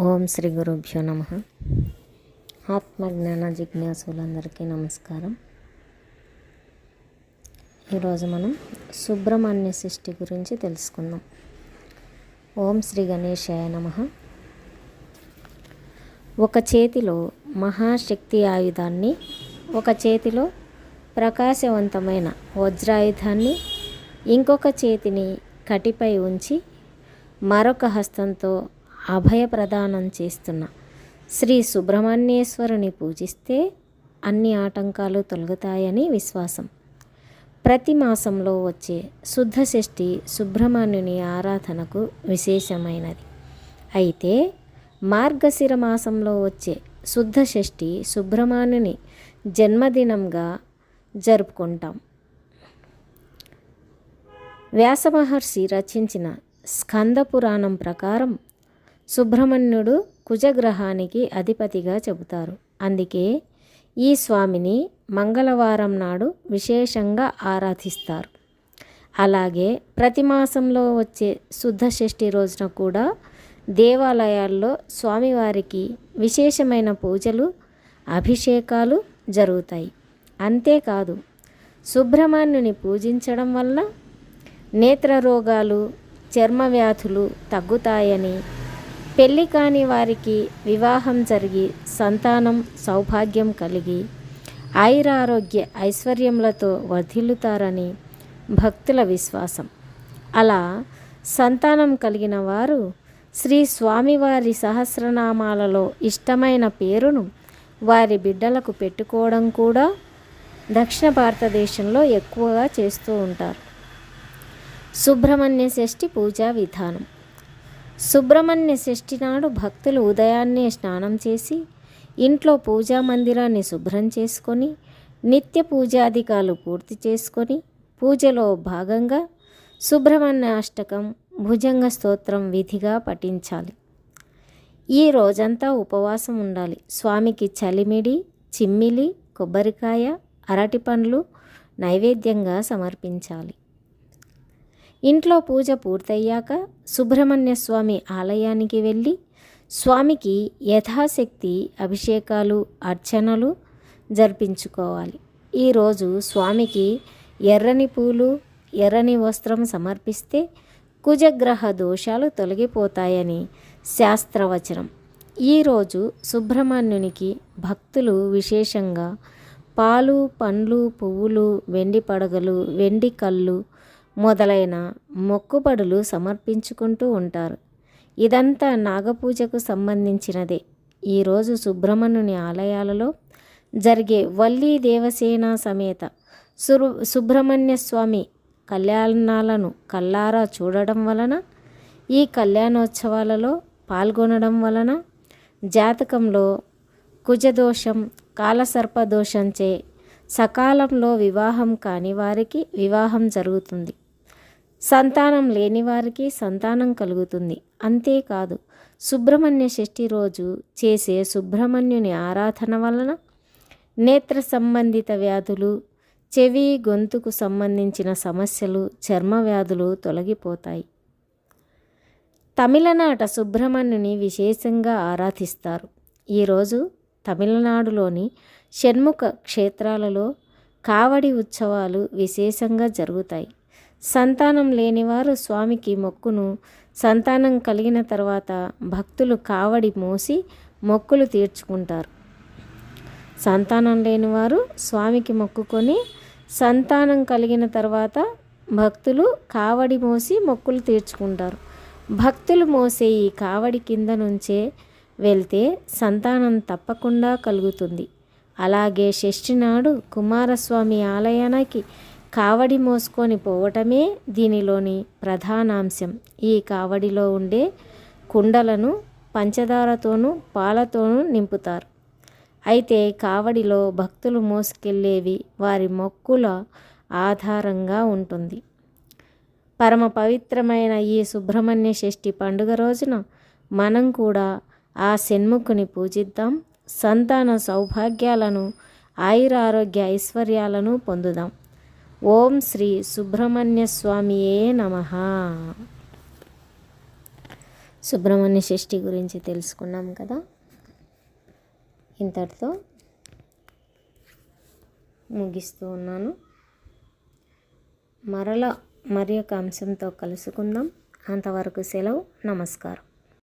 ఓం శ్రీ గురుభ్యో నమ. ఆత్మజ్ఞాన జిజ్ఞాసులందరికీ నమస్కారం. ఈరోజు మనం సుబ్రహ్మణ్య సృష్టి గురించి తెలుసుకుందాం. ఓం శ్రీ గణేశాయ నమ. ఒక చేతిలో మహాశక్తి ఆయుధాన్ని ఒక చేతిలో ప్రకాశవంతమైన వజ్రాయుధాన్ని ఇంకొక చేతిని కటిపై ఉంచి మరొక హస్తంతో అభయ ప్రదానం చేస్తున్న. శ్రీ సుబ్రహ్మణ్యేశ్వరుని పూజిస్తే అన్ని ఆటంకాలు తొలగుతాయని విశ్వాసం. ప్రతి మాసంలో వచ్చే శుద్ధ షష్ఠి సుబ్రహ్మణ్యుని ఆరాధనకు విశేషమైనది. అయితే మార్గశిర మాసంలో వచ్చే శుద్ధ షష్ఠి సుబ్రహ్మణ్యుని జన్మదినంగా జరుపుకుంటాం. వ్యాసమహర్షి రచించిన స్కంద పురాణం ప్రకారం సుబ్రహ్మణ్యుడు కుజగ్రహానికి అధిపతిగా చెబుతారు. అందుకే ఈ స్వామిని మంగళవారం నాడు విశేషంగా ఆరాధిస్తారు. అలాగే ప్రతి మాసంలో వచ్చే శుద్ధ షష్ఠి రోజున కూడా దేవాలయాల్లో స్వామివారికి విశేషమైన పూజలు అభిషేకాలు జరుగుతాయి. అంతేకాదు సుబ్రహ్మణ్యుని పూజించడం వల్ల నేత్ర రోగాలు చర్మ వ్యాధులు తగ్గుతాయని పెళ్ళి కాని వారికి వివాహం జరిగి సంతానం సౌభాగ్యం కలిగి ఆయురారోగ్య ఐశ్వర్యములతో వర్ధిల్లుతారని భక్తుల విశ్వాసం. అలా సంతానం కలిగిన వారు శ్రీ స్వామివారి సహస్రనామాలలో ఇష్టమైన పేరును వారి బిడ్డలకు పెట్టుకోవడం కూడా దక్షిణ భారతదేశంలో ఎక్కువగా చేస్తూ ఉంటారు. సుబ్రహ్మణ్య షష్ఠి పూజా విధానం. సుబ్రహ్మణ్య షష్ఠి నాడు భక్తులు ఉదయాన్నే స్నానం చేసి ఇంట్లో పూజా మందిరాన్ని శుభ్రం చేసుకొని నిత్య పూజాధికాలు పూర్తి చేసుకొని పూజలో భాగంగా సుబ్రహ్మణ్య అష్టకం భుజంగ స్తోత్రం విధిగా పఠించాలి. ఈ రోజంతా ఉపవాసం ఉండాలి. స్వామికి చలిమిడి చిమ్మిలి కొబ్బరికాయ అరటి పండ్లు నైవేద్యంగా సమర్పించాలి. ఇంట్లో పూజ పూర్తయ్యాక సుబ్రహ్మణ్య స్వామి ఆలయానికి వెళ్ళి స్వామికి యథాశక్తి అభిషేకాలు అర్చనలు జరిపించుకోవాలి. ఈరోజు స్వామికి ఎర్రని పూలు ఎర్రని వస్త్రం సమర్పిస్తే కుజగ్రహ దోషాలు తొలగిపోతాయని శాస్త్రవచనం. ఈరోజు సుబ్రహ్మణ్యునికి భక్తులు విశేషంగా పాలు పండ్లు పువ్వులు వెండి పడగలు వెండి కళ్ళు మొదలైన మొక్కుబడులు సమర్పించుకుంటూ ఉంటారు. ఇదంతా నాగపూజకు సంబంధించినదే. ఈరోజు సుబ్రహ్మణ్యుని ఆలయాలలో జరిగే వల్లీ దేవసేన సమేత సురు సుబ్రహ్మణ్య స్వామి కళ్యాణాలను కల్లారా చూడడం వలన ఈ కళ్యాణోత్సవాలలో పాల్గొనడం వలన జాతకంలో కుజదోషం కాలసర్పదోషంచే సకాలంలో వివాహం కాని వారికి వివాహం జరుగుతుంది. సంతానం లేని వారికి సంతానం కలుగుతుంది. అంతేకాదు సుబ్రహ్మణ్య షష్ఠి రోజు చేసే సుబ్రహ్మణ్యుని ఆరాధన వలన నేత్ర సంబంధిత వ్యాధులు చెవి గొంతుకు సంబంధించిన సమస్యలు చర్మ వ్యాధులు తొలగిపోతాయి. తమిళనాట సుబ్రహ్మణ్యుని విశేషంగా ఆరాధిస్తారు. ఈరోజు తమిళనాడులోని షణ్ముఖ క్షేత్రాలలో కావడి ఉత్సవాలు విశేషంగా జరుగుతాయి. సంతానం లేనివారు స్వామికి మొక్కును. సంతానం కలిగిన తర్వాత భక్తులు కావడి మోసి మొక్కులు తీర్చుకుంటారు. సంతానం లేనివారు స్వామికి మొక్కుకొని సంతానం కలిగిన తర్వాత భక్తులు కావడి మోసి మొక్కులు తీర్చుకుంటారు. భక్తులు మోసే ఈ కావడి కింద నుంచే వెళ్తే సంతానం తప్పకుండా కలుగుతుంది. అలాగే షష్ఠి నాడు కుమారస్వామి ఆలయానికి కావడి మోసుకొని పోవటమే దీనిలోని ప్రధానాంశం. ఈ కావడిలో ఉండే కుండలను పంచదారతోనూ పాలతోనూ నింపుతారు. అయితే కావడిలో భక్తులు మోసుకెళ్ళేవి వారి మొక్కుల ఆధారంగా ఉంటుంది. పరమ పవిత్రమైన ఈ సుబ్రహ్మణ్య షష్ఠి పండుగ రోజున మనం కూడా ఆ షణ్ముఖుని పూజిద్దాం. సంతాన సౌభాగ్యాలను ఆయురారోగ్య ఐశ్వర్యాలను పొందుదాం. ఓం శ్రీ సుబ్రహ్మణ్య స్వామియే నమ. సుబ్రహ్మణ్య షష్ఠి గురించి తెలుసుకున్నాం కదా? ఇంతటితో ముగిస్తూ ఉన్నాను. మరలా మరి ఒక అంశంతో కలుసుకుందాం. అంతవరకు సెలవు నమస్కారం.